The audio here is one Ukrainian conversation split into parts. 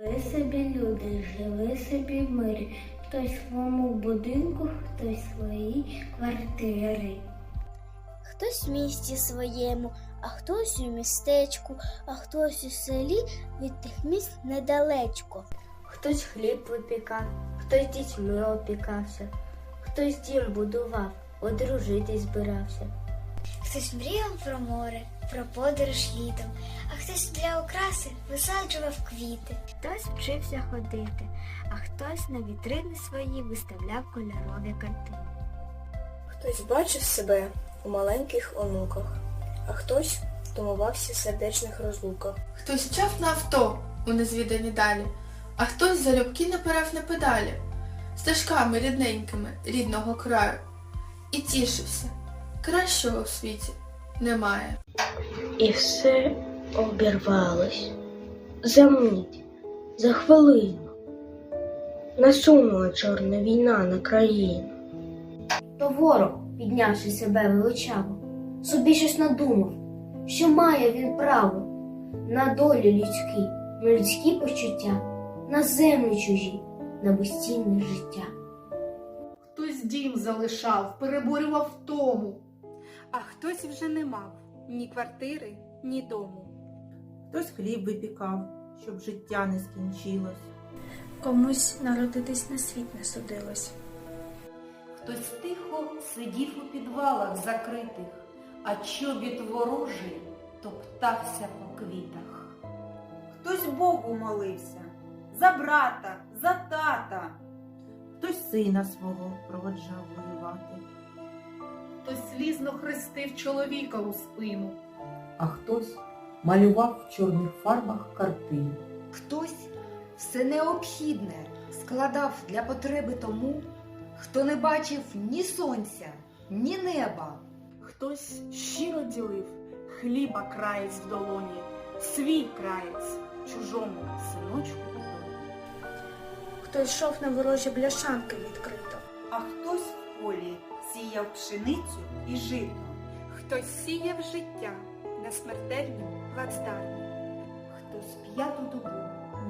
Жили собі люди, жили собі в мирі. Хтось в своєму будинку, хтось в своїй квартирі. Хтось в місті своєму, а хтось у містечку, а хтось у селі від тих міст недалечко. Хтось хліб випікав, хтось дітьми опікався, хтось дім будував, одружитись збирався. Хтось мріяв про море, про подорож літом, хтось для окраси висаджував квіти. Хтось вчився ходити, а хтось на вітрини свої виставляв кольорові картини. Хтось бачив себе у маленьких онуках, а хтось втомувався в сердечних розлуках. Хтось чав на авто у незвідані далі, а хтось залюбки напирав на педалі стежками рідненькими рідного краю і тішився. Кращого в світі немає. І все обірвалось. За мить, за хвилину. Насунула чорна війна на країну. То ворог, піднявши себе величаво, собі щось надумав, що має він право на долю людські, на людські почуття, на землю чужі, на безцінне життя. Хтось дім залишав, переборював втому. а хтось вже не мав ні квартири, ні дому. Хтось хліб випікав, щоб життя не скінчилось. Комусь народитись на світ не судилось. Хтось тихо сидів у підвалах закритих, а чобіт ворожий топтався по квітах. Хтось Богу молився за брата, за тата. Хтось сина свого проводжав воювати. Хтось слізно хрестив чоловіка у спину. а хтось малював в чорних фарбах картини. Хтось все необхідне складав для потреби тому, хто не бачив ні сонця, ні неба. Хтось щиро ділив хліба краєць в долоні, свій краєць чужому синочку. Хтось йшов на ворожі бляшанки відкрито. А хтось в полі сіяв пшеницю і жито. Хтось сіяв життя на смертельному плацдармі. Хтось п'яту добу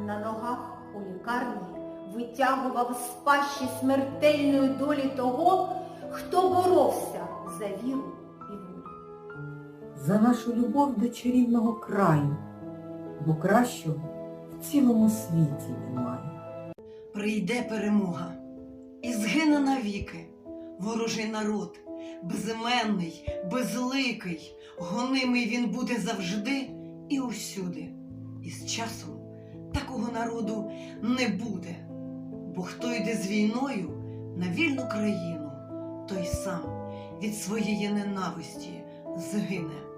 на ногах у лікарні витягував з пащі смертельної долі того, хто боровся за віру і волю. За нашу любов до чарівного краю, бо кращого в цілому світі немає. Прийде перемога і згине навіки ворожий народ, безіменний, безликий, гонимий він буде завжди і усюди. І з часом такого народу не буде, бо хто йде з війною на вільну країну, той сам від своєї ненависті згине.